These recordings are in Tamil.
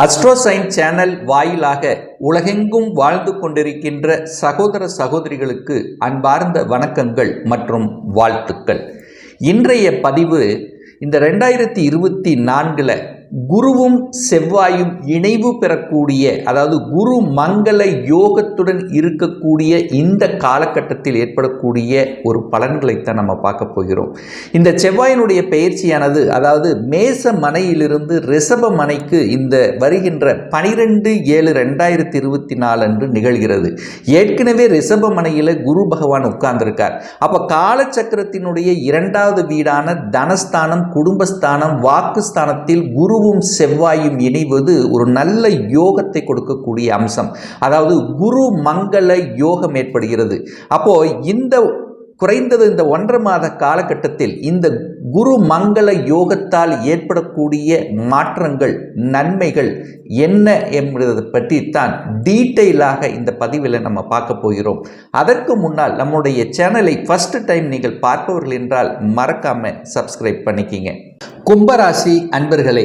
அஸ்ட்ரோசைன் சேனல் வாயிலாக உலகெங்கும் வாழ்ந்து கொண்டிருக்கின்ற சகோதர சகோதரிகளுக்கு அன்பார்ந்த வணக்கங்கள் மற்றும் வாழ்த்துக்கள். இன்றைய பதிவு இந்த ரெண்டாயிரத்தி இருபத்தி நான்கில் குருவும் செவ்வாயும் இணைவு பெறக்கூடிய அதாவது குரு மங்கள யோகத்துடன் இருக்கக்கூடிய இந்த காலகட்டத்தில் ஏற்படக்கூடிய ஒரு பலன்களைத்தான் நம்ம பார்க்க போகிறோம். இந்த செவ்வாயினுடைய பயிற்சியானது அதாவது மேச மனையிலிருந்து ரிசப மனைக்கு இந்த வருகின்ற பனிரெண்டு ஏழு ரெண்டாயிரத்தி இருபத்தி நாலு அன்று நிகழ்கிறது. ஏற்கனவே ரிசப மனையில் குரு பகவான் உட்கார்ந்திருக்கார். அப்போ காலச்சக்கரத்தினுடைய இரண்டாவது வீடான தனஸ்தானம் குடும்பஸ்தானம் வாக்குஸ்தானத்தில் குருவும் செவ்வாயும் இணைவது ஒரு நல்ல யோகத்தை கொடுக்கக்கூடிய அம்சம். அதாவது குரு மங்கள யோகம் ஏற்படுகிறது. அப்போ இந்த குறைந்தது இந்த ஒன்றரை மாத காலகட்டத்தில் இந்த குரு மங்கள யோகத்தால் ஏற்படக்கூடிய மாற்றங்கள் நன்மைகள் என்ன என்பதை பற்றி தான் டீட்டெயிலாக இந்த பதிவில் நம்ம பார்க்க போகிறோம். அதற்கு முன்னால் நம்முடைய சேனலை ஃபஸ்ட்டு டைம் நீங்கள் பார்ப்பவர்கள் என்றால் மறக்காமல் சப்ஸ்கிரைப் பண்ணிக்கிங்க. கும்பராசி அன்பர்களே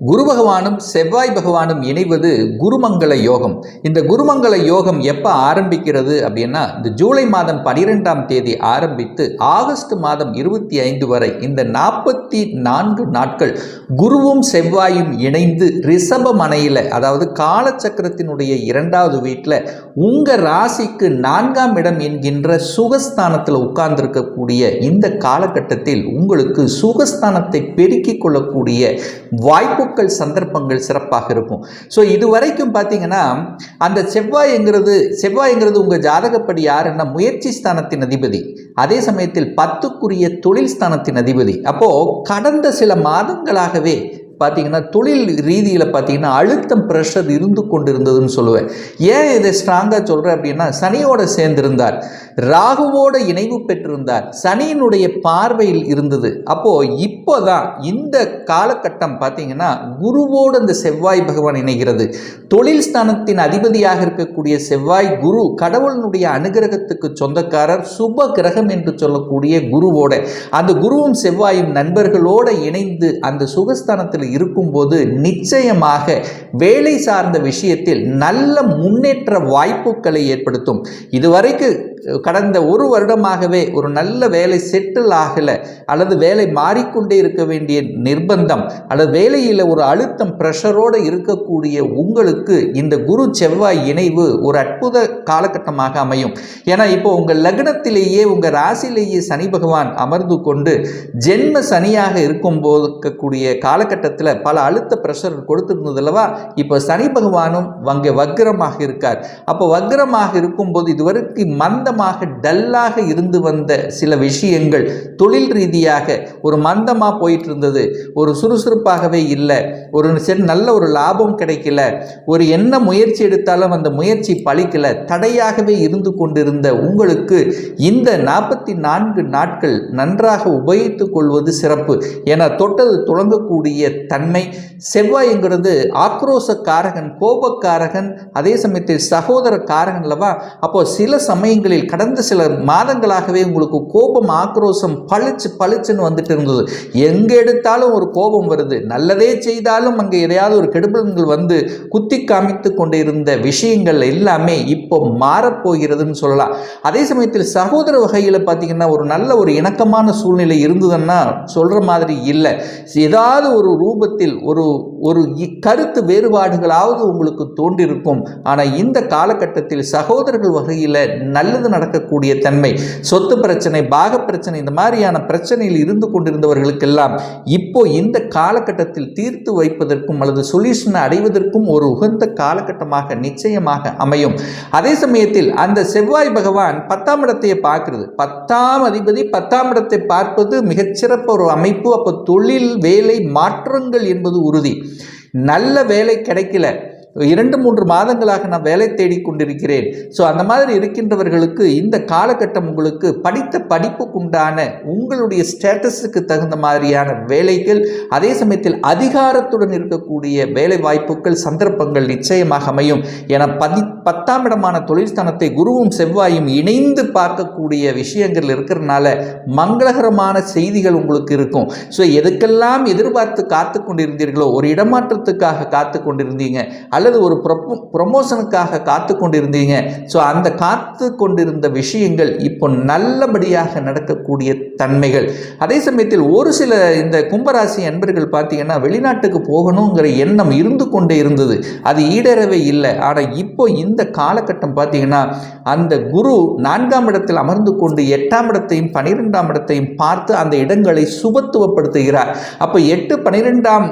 குரு பகவானும் செவ்வாய் பகவானும் இணைவது குருமங்கள யோகம். இந்த குருமங்கள யோகம் எப்போ ஆரம்பிக்கிறது அப்படின்னா இந்த ஜூலை மாதம் பனிரெண்டாம் தேதி ஆரம்பித்து ஆகஸ்ட் மாதம் இருபத்தி ஐந்து வரை இந்த நாற்பத்தி நான்கு நாட்கள் குருவும் செவ்வாயும் இணைந்து ரிஷப மனையில் அதாவது காலச்சக்கரத்தினுடைய இரண்டாவது வீட்டில் உங்கள் ராசிக்கு நான்காம் இடம் என்கின்ற சுகஸ்தானத்தில் உட்கார்ந்திருக்கக்கூடிய இந்த காலகட்டத்தில் உங்களுக்கு சுகஸ்தானத்தை பெருக்கிக் கொள்ளக்கூடிய வாய்ப்புகள் சந்தர்ப்பங்கள் சிறப்பாக இருக்கும். ஸோ இது வரைக்கும் பார்த்தீங்கன்னா அந்த செவ்வாய்ங்கிறது செவ்வாய்ங்கிறது உங்கள் ஜாதகப்படி யாருன்னா முயற்சி ஸ்தானத்தின் அதிபதி. அதே சமயத்தில் பத்துக்குரிய தொழில் ஸ்தானத்தின் அதிபதி. அப்போது கடந்த சில மாதங்களாகவே பார்த்தீங்கன்னா தொழில் ரீதியில் பார்த்தீங்கன்னா அழுத்தம் ப்ரெஷர் இருந்து கொண்டிருந்ததுன்னு சொல்லுவேன். ஏன் இதை ஸ்ட்ராங்காக சொல்கிறேன் அப்படின்னா சனியோட சேர்ந்திருந்தார். ராகுவோட இணைவு பெற்றிருந்தார். சனியினுடைய பார்வையில் இருந்தது. அப்போது இப்போ தான் இந்த காலகட்டம் பார்த்தீங்கன்னா குருவோடு அந்த செவ்வாய் பகவான் இணைகிறது. தொழில் ஸ்தானத்தின் அதிபதியாக இருக்கக்கூடிய செவ்வாய் குரு கடவுளினுடைய அனுகிரகத்துக்கு சொந்தக்காரர் சுப கிரகம் என்று சொல்லக்கூடிய குருவோட அந்த குருவும் செவ்வாயும் நண்பர்களோடு இணைந்து அந்த சுகஸ்தானத்தில் இருக்கும்போது நிச்சயமாக வேலை சார்ந்த விஷயத்தில் நல்ல முன்னேற்ற வாய்ப்புகளை ஏற்படுத்தும். இதுவரைக்கு கடந்த ஒரு வருடமாகவே ஒரு நல்ல வேலை செட்டில் ஆகலை அல்லது வேலை மாறிக்கொண்டே இருக்க வேண்டிய நிர்பந்தம் அல்லது வேலையில் ஒரு அழுத்தம் ப்ரெஷரோடு இருக்கக்கூடிய உங்களுக்கு இந்த குரு செவ்வாய் இணைவு ஒரு அற்புத காலகட்டமாக அமையும். ஏன்னா இப்போ உங்கள் லக்னத்திலேயே உங்கள் ராசியிலேயே சனி பகவான் அமர்ந்து கொண்டு ஜென்ம சனியாக இருக்கும் இருக்கக்கூடிய காலகட்டத்தில் பல அழுத்த ப்ரெஷர் கொடுத்துருந்தது அல்லவா? இப்போ சனி பகவானும் அங்கே வக்ரமாக இருக்கார். அப்போ வக்ரமாக இருக்கும்போது இதுவரைக்கும் மந்தம் மந்தமாக டல்லாக இருந்து வந்த சில விஷயங்கள் தொழில் ரீதியாக ஒரு மந்தமாக போயிட்டு இருந்தது ஒரு சுறுசுறுப்பாகவே இல்லை. ஒரு சரி நல்ல ஒரு லாபம் கிடைக்கல. ஒரு என்ன முயற்சி எடுத்தாலும் அந்த முயற்சி பழிக்கல. தடையாகவே இருந்து கொண்டிருந்த உங்களுக்கு இந்த நாற்பத்தி நான்கு நாட்கள் நன்றாக உபயோகித்துக் கொள்வது சிறப்பு என தொட்டது தொடங்கக்கூடிய தன்மை. செவ்வாய்ங்கிறது ஆக்ரோசக்காரகன் கோபக்காரகன் அதே சமயத்தில் சகோதர காரகன் அல்லவா? அப்போ சில சமயங்களில் கடந்த சில மாதங்களாகவே உங்களுக்கு கோபம் ஆக்ரோஷம் பளிச்சு பளிச்சுன்னு வந்துட்டு இருந்தது. எங்கே எடுத்தாலும் ஒரு கோபம் வருது. நல்லதே செய்தாலும் அங்கே எதையாவது ஒரு கெடுபலன்கள் வந்து குத்தி காமித்து கொண்டு இருந்த விஷயங்கள் எல்லாமே இப்போ மாறப்போகிறதுன்னு சொல்லலாம். அதே சமயத்தில் சகோதர வகையில் பார்த்தீங்கன்னா ஒரு நல்ல ஒரு இணக்கமான சூழ்நிலை இருந்ததுன்னா சொல்கிற மாதிரி இல்லை. ஏதாவது ஒரு ரூபத்தில் ஒரு ஒரு கருத்து வேறுபாடுகளாவது உங்களுக்கு தோன்றிருக்கும். ஆனால் இந்த காலகட்டத்தில் சகோதரர்கள் வகையில் நல்லது நடக்கக்கூடிய தன்மை சொத்து பிரச்சனை பாக பிரச்சனை இந்த மாதிரியான பிரச்சனையில் இருந்து கொண்டிருந்தவர்களுக்கெல்லாம் இப்போ இந்த காலகட்டத்தில் தீர்த்து வைப்பதற்கும் அல்லது சொல்யூஷனை அடைவதற்கும் ஒரு உகந்த காலகட்டமாக நிச்சயமாக அமையும். அதே சமயத்தில் அந்த செவ்வாய் பகவான் பத்தாம் இடத்தையே பார்க்கிறது. பத்தாம் அதிபதி பத்தாம் இடத்தை பார்ப்பது மிகச்சிறப்பு ஒரு அமைப்பு. அப்போ தொழில் வேலை மாற்றங்கள் என்பது உறுதி. நல்ல வேலை கிடைக்கல. இரண்டு மூன்று மாதங்களாக நான் வேலை தேடி கொண்டிருக்கிறேன். ஸோ அந்த மாதிரி இருக்கின்றவர்களுக்கு இந்த காலகட்டம் உங்களுக்கு படித்த படிப்புக்குண்டான உங்களுடைய ஸ்டேட்டஸுக்கு தகுந்த மாதிரியான வேலைகள் அதே சமயத்தில் அதிகாரத்துடன் இருக்கக்கூடிய வேலை வாய்ப்புகள் சந்தர்ப்பங்கள் நிச்சயமாக அமையும். என பதி பத்தாம் இடமான தொழில் ஸ்தானத்தை குருவும் செவ்வாயும் இணைந்து பார்க்கக்கூடிய விஷயங்கள் இருக்கிறதுனால மங்களகரமான செய்திகள் உங்களுக்கு இருக்கும். ஸோ எதுக்கெல்லாம் எதிர்பார்த்து காத்து கொண்டிருந்தீர்களோ ஒரு இடமாற்றத்துக்காக காத்து கொண்டிருந்தீங்க அல்லது ஒரு ப்ரொமோஷனுக்காக காத்து கொண்டிருந்தீங்க ஸோ அந்த காத்து கொண்டிருந்த விஷயங்கள் இப்போ நல்லபடியாக நடக்கக்கூடிய தன்மைகள். அதே சமயத்தில் ஒரு சில இந்த கும்பராசி அன்பர்கள் பார்த்தீங்கன்னா வெளிநாட்டுக்கு போகணுங்கிற எண்ணம் இருந்து கொண்டே இருந்தது. அது ஈடேறவே இல்லை. ஆனால் இப்போ இந்த காலகட்டம் பார்த்தீங்கன்னா அந்த குரு நான்காம் இடத்தில் அமர்ந்து கொண்டு எட்டாம் இடத்தையும் பனிரெண்டாம் இடத்தையும் பார்த்து அந்த இடங்களை சுபத்துவப்படுத்துகிறார். அப்போ எட்டு பனிரெண்டாம்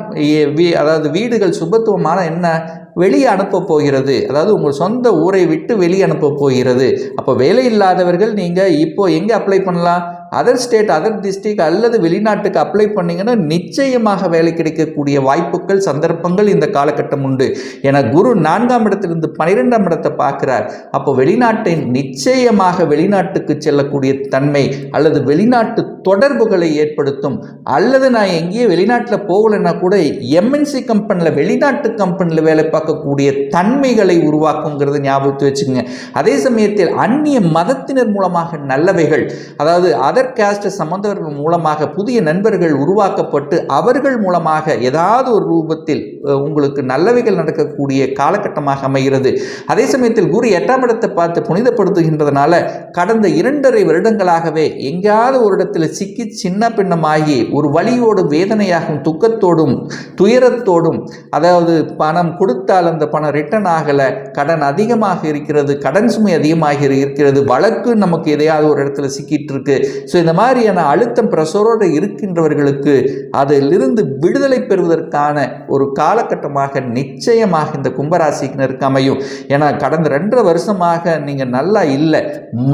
அதாவது வீடுகள் சுபத்துவமான என்ன? வெளியே அனுப்ப போகிறது. அதாவது உங்கள் சொந்த ஊரை விட்டு வெளியே அனுப்ப போகிறது. அப்போ வேலை இல்லாதவர்கள் நீங்கள் இப்போ எங்கே அப்ளை பண்ணலாம்? அதர் ஸ்டேட் அதர் டிஸ்ட்ரிக் அல்லது வெளிநாட்டுக்கு அப்ளை பண்ணிங்கன்னா நிச்சயமாக வேலை கிடைக்கக்கூடிய வாய்ப்புகள் சந்தர்ப்பங்கள் இந்த காலகட்டம் உண்டு. என குரு நான்காம் இடத்திலிருந்து பனிரெண்டாம் இடத்தை பார்க்கிறார். அப்போ வெளிநாட்டை நிச்சயமாக வெளிநாட்டுக்கு செல்லக்கூடிய தன்மை அல்லது வெளிநாட்டு தொடர்புகளை ஏற்படுத்தும். அல்லது நான் எங்கேயே வெளிநாட்டில் போகலைன்னா கூட எம்என்சி கம்பெனியில் வெளிநாட்டு கம்பெனியில் வேலை பார்க்கக்கூடிய தன்மைகளை உருவாக்குங்கிறது ஞாபகத்து வச்சுக்கோங்க. அதே சமயத்தில் அந்நிய மதத்தினர் மூலமாக நல்லவைகள் அதாவது அதர் கேஸ்ட் சம்பந்தவர்கள் மூலமாக புதிய நண்பர்கள் உருவாக்கப்பட்டு அவர்கள் மூலமாக ஏதாவது ஒரு ரூபத்தில் உங்களுக்கு நல்லவைகள் நடக்கக்கூடிய காலகட்டமாக அமைகிறது. அதே சமயத்தில் குரு எட்டாம் இடத்தை பார்த்து புனிதப்படுத்துகின்றதுனால கடந்த இரண்டரை வருடங்களாகவே எங்கேயாவது ஒரு இடத்தில் சிக்கி சின்ன பின்னமாகி ஒரு வழியோடு வேதனையாகும் துக்கத்தோடும் துயரத்தோடும் அதாவது பணம் கொடுத்தால் அந்த பணம் ரிட்டர்ன் ஆகலை கடன் அதிகமாக இருக்கிறது கடன் சுமை அதிகமாக இருக்கிறது வழக்கு நமக்கு எதையாவது ஒரு இடத்துல சிக்கிட்டு இருக்கு ஸோ இந்த மாதிரியான அழுத்தம் பிரசரோடு இருக்கின்றவர்களுக்கு அதிலிருந்து விடுதலை பெறுவதற்கான ஒரு காலகட்டமாக நிச்சயமாக இந்த கும்பராசிக்கினருக்கு அமையும். ஏன்னா கடந்த ரெண்டரை வருஷமாக நீங்கள் நல்லா இல்லை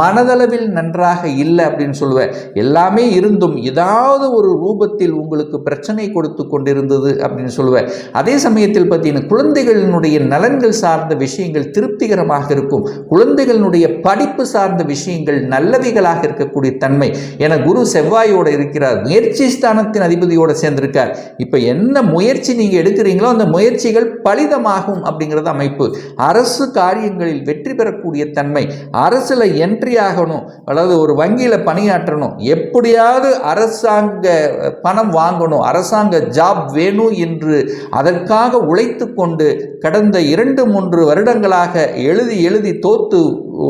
மனதளவில் நன்றாக இல்லை அப்படின்னு சொல்லுவேன் எல்லாமே இருந்தும் ஏதாவது ஒரு ரூபத்தில் உங்களுக்கு பிரச்சனை கொடுத்து கொண்டிருந்தது அப்படின்னு சொல்லுவேன் அதே சமயத்தில் பார்த்தீங்கன்னா குழந்தைகளினுடைய நலன்கள் சார்ந்த விஷயங்கள் திருப்திகரமாக இருக்கும். குழந்தைகளினுடைய படிப்பு சார்ந்த விஷயங்கள் நல்லவைகளாக இருக்கக்கூடிய தன்மை. என குரு செவ்வாயோடு இருக்கிறார். முயற்சி ஸ்தானத்தின் அதிபதியோடு சேர்ந்திருக்கார். இப்போ என்ன முயற்சி நீங்கள் எடுக்கிறீங்களோ அந்த முயற்சிகள் பலிதமாகும் அப்படிங்கிறது அமைப்பு. அரசு காரியங்களில் வெற்றி பெறக்கூடிய தன்மை. அரசில் என்ட்ரி ஆகணும். அதாவது ஒரு வங்கியில் பணியாற்றணும். எப்படியாவது அரசாங்க பணம் வாங்கணும். அரசாங்க ஜாப் வேணும் என்று அதற்காக உழைத்து கொண்டு கடந்த இரண்டு மூன்று வருடங்களாக எழுதி எழுதி தோத்து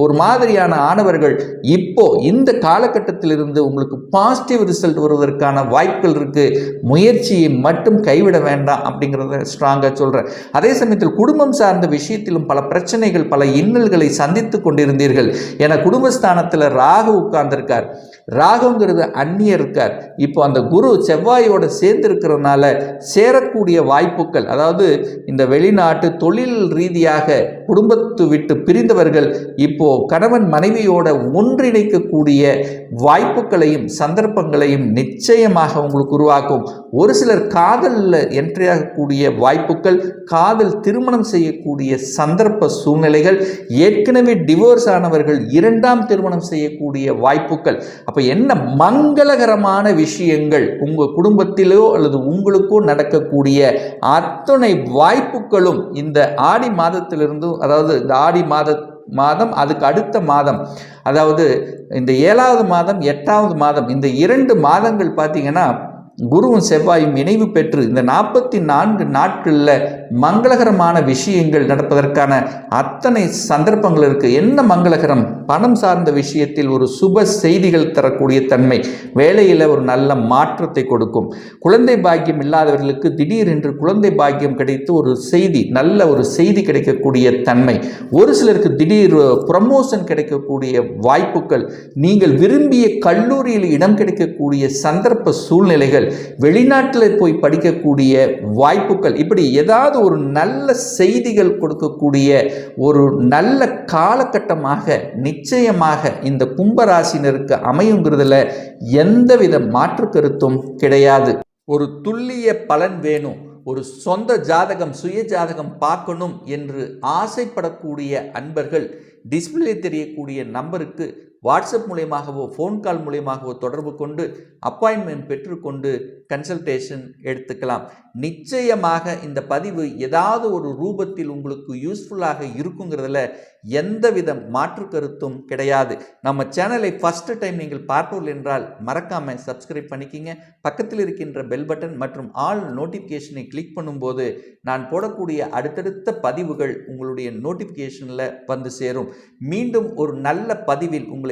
ஒரு மாதிரியான ஆணவர்கள் இப்போ இந்த காலகட்டத்தில் இருந்து உங்களுக்கு பாசிட்டிவ் ரிசல்ட் வருவதற்கான வாய்ப்புகள் இருக்குது முயற்சியை மட்டும் கைவிட வேண்டாம் அப்படிங்கிறத ஸ்ட்ராங்காக சொல்கிறேன் அதே சமயத்தில் குடும்பம் சார்ந்த விஷயத்திலும் பல பிரச்சனைகள் பல இன்னல்களை சந்தித்து கொண்டிருந்தீர்கள். என குடும்பஸ்தானத்தில் ராகு உட்கார்ந்திருக்கார். ராகுங்கிறது அந்நியர் இருக்கார். இப்போ அந்த குரு செவ்வாயோடு சேர்ந்திருக்கிறதுனால சேரக்கூடிய வாய்ப்புகள் அதாவது இந்த வெளிநாட்டு தொழில் ரீதியாக குடும்பத்து விட்டு பிரிந்தவர்கள் இப்போ கணவன் மனைவியோட ஒன்றிணைக்கக்கூடிய வாய்ப்பு வாய்ப்புகளையும் சந்தர்ப்பங்களையும் நிச்சயமாக உங்களுக்கு உருவாக்கும். ஒரு சிலர் காதலில் என்ட்ரியாகக்கூடிய வாய்ப்புகள் காதல் திருமணம் செய்யக்கூடிய சந்தர்ப்ப சூழ்நிலைகள் ஏற்கனவே டிவோர்ஸ் ஆனவர்கள் இரண்டாம் திருமணம் செய்யக்கூடிய வாய்ப்புகள். அப்போ என்ன மங்களகரமான விஷயங்கள் உங்கள் குடும்பத்திலோ அல்லது உங்களுக்கோ நடக்கக்கூடிய அத்தனை வாய்ப்புகளும் இந்த ஆடி மாதத்திலிருந்தும் அதாவது இந்த ஆடி மாத மாதம் அதுக்கு அடுத்த மாதம். அதாவது இந்த ஏழாவது மாதம் எட்டாவது மாதம் இந்த இரண்டு மாதங்கள் பார்த்தீங்கன்னா குருவும் செவ்வாயும் இணைவு பெற்று இந்த நாற்பத்தி நான்கு நாட்களில் மங்களகரமான விஷயங்கள் நடப்பதற்கான அத்தனை சந்தர்ப்பங்கள் இருக்குது என்ன மங்களகரம்? பணம் சார்ந்த விஷயத்தில் ஒரு சுப செய்திகள் தரக்கூடிய தன்மை. வேலையில் ஒரு நல்ல மாற்றத்தை கொடுக்கும். குழந்தை பாக்கியம் இல்லாதவர்களுக்கு திடீரென்று குழந்தை பாக்கியம் கிடைத்து ஒரு செய்தி நல்ல ஒரு செய்தி கிடைக்கக்கூடிய தன்மை. ஒரு சிலருக்கு திடீர் ப்ரமோஷன் கிடைக்கக்கூடிய வாய்ப்புகள். நீங்கள் விரும்பிய கல்லூரியில் இடம் கிடைக்கக்கூடிய சந்தர்ப்ப சூழ்நிலைகள். வெளிநாட்டில் போய் படிக்கக்கூடிய வாய்ப்புகள் இப்படி ஏதாவது ஒரு நல்ல செய்திகள் கொடுக்கக்கூடிய ஒரு நல்ல காலகட்டமாக நிச்சயமாக இந்த கும்பராசினருக்கு அமையுங்கிறதுல எந்தவித மாற்று கருத்தும் கிடையாது. ஒரு துல்லிய பலன் வேணும் ஒரு சொந்த ஜாதகம் சுய ஜாதகம் பார்க்கணும் என்று ஆசைப்படக்கூடிய அன்பர்கள் டிஸ்பிளே தெரியக்கூடிய நம்பருக்கு வாட்ஸ்அப் மூலியமாகவோ ஃபோன் கால் மூலியமாகவோ தொடர்பு கொண்டு அப்பாயின்மெண்ட் பெற்றுக்கொண்டு கன்சல்டேஷன் எடுத்துக்கலாம். நிச்சயமாக இந்த பதிவு ஏதாவது ஒரு ரூபத்தில் உங்களுக்கு யூஸ்ஃபுல்லாக இருக்குங்கிறதுல எந்தவித மாற்று கருத்தும் கிடையாது. நம்ம சேனலை ஃபஸ்ட்டு டைம் நீங்கள் பார்ப்போர்கள் என்றால் மறக்காமல் சப்ஸ்கிரைப் பண்ணிக்கிங்க. பக்கத்தில் இருக்கின்ற பெல் பட்டன் மற்றும் ஆல் நோட்டிஃபிகேஷனை கிளிக் பண்ணும்போது நான் போடக்கூடிய அடுத்தடுத்த பதிவுகள் உங்களுடைய நோட்டிஃபிகேஷனில் வந்து சேரும். மீண்டும் ஒரு நல்ல பதிவில் உங்களை